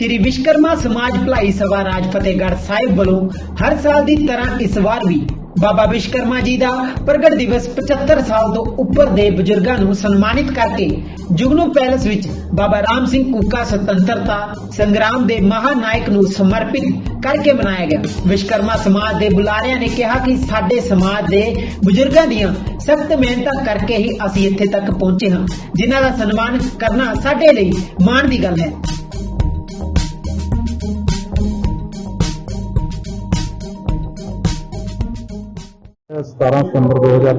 ਸ਼੍ਰੀ ਵਿਸ਼ਕਰਮਾ ਸਮਾਜ ਭਲਾਈ ਸਭਾ ਰਾਜ ਫਤਿਹਗੜ੍ਹ ਸਾਹਿਬ ਵੱਲੋਂ ਹਰ ਸਾਲ ਦੀ ਤਰ੍ਹਾਂ ਇਸ ਵਾਰ ਵੀ ਬਾਬਾ ਵਿਸ਼ਕਰਮਾ ਜੀ ਦਾ ਪ੍ਰਗਟ ਦਿਵਸ 75 ਸਾਲ ਤੋਂ ਉੱਪਰ ਦੇ ਬਜ਼ੁਰਗਾਂ ਨੂੰ ਸਨਮਾਨਿਤ ਕਰਕੇ ਜੁਗਨੂ ਪੈਲਸ ਵਿੱਚ ਬਾਬਾ ਰਾਮ ਸਿੰਘ ਕੁੱਕਾ ਸੁਤੰਤਰਤਾ ਸੰਗਰਾਮ ਦੇ ਮਹਾਨਾਇਕ ਨੂੰ ਸਮਰਪਿਤ ਕਰਕੇ ਮਨਾਇਆ ਗਿਆ ਵਿਸ਼ਕਰਮਾ ਸਮਾਜ ਦੇ ਬੁਲਾਰਿਆਂ ਨੇ ਕਿਹਾ ਕਿ ਸਾਡੇ ਸਮਾਜ ਦੇ ਬਜ਼ੁਰਗਾਂ ਦੀਆਂ ਸਖਤ ਮਿਹਨਤਾਂ ਕਰਕੇ ਹੀ ਅਸੀਂ ਇੱਥੇ ਤੱਕ ਪਹੁੰਚੇ ਹਾਂ ਜਿਨ੍ਹਾਂ ਦਾ ਸਨਮਾਨ ਕਰਨਾ ਸਾਡੇ ਲਈ ਮਾਣ ਦੀ ਗੱਲ ਹੈ ستارہ ستمبر دو ہزار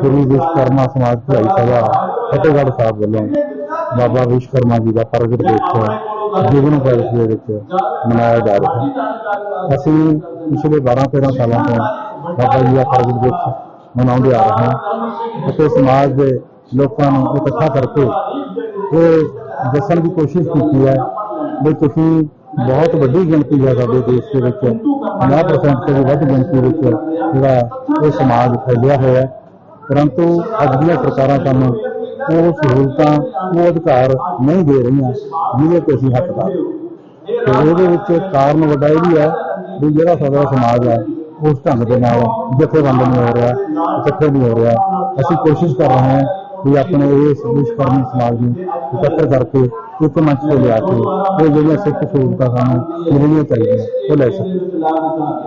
چوبی وشکرما جی سماج شریکرماج سبھا فتح گڑھ صاحب والوں بابا وشکرما جی کا پرگٹ دورس جیون منایا جا رہا ہے ابھی پچھلے بارہ تیرہ سالوں کو بابا جی کا پرگٹ دیکھ منا آ سماج کے لوگوں کو اکٹھا کر کے یہ دسن کی کوشش کی ہے بھائی تھی بہت ویڈی گنتی ہے سارے دیش کے نو پرسینٹ سے وقت گنتی وہ سماج فیلیا ہوا ہے پرنتو اچھے سرکار سام وہ سہولتیں وہ ادھکار نہیں دے رہی ہیں جیسے کوشن حقدار یہ کارن وا بھی ہے کہ جاج ہے اسنگ جتے بند نہیں ہو رہا کٹھے نہیں ہو رہا ابھی کوشش کر رہے ہیں بھی اپنے اساج میں ایک کر کے ایک منچ کو لیا کے جڑیاں سکھ سہولت جنگ چل رہی ہے وہ لے سک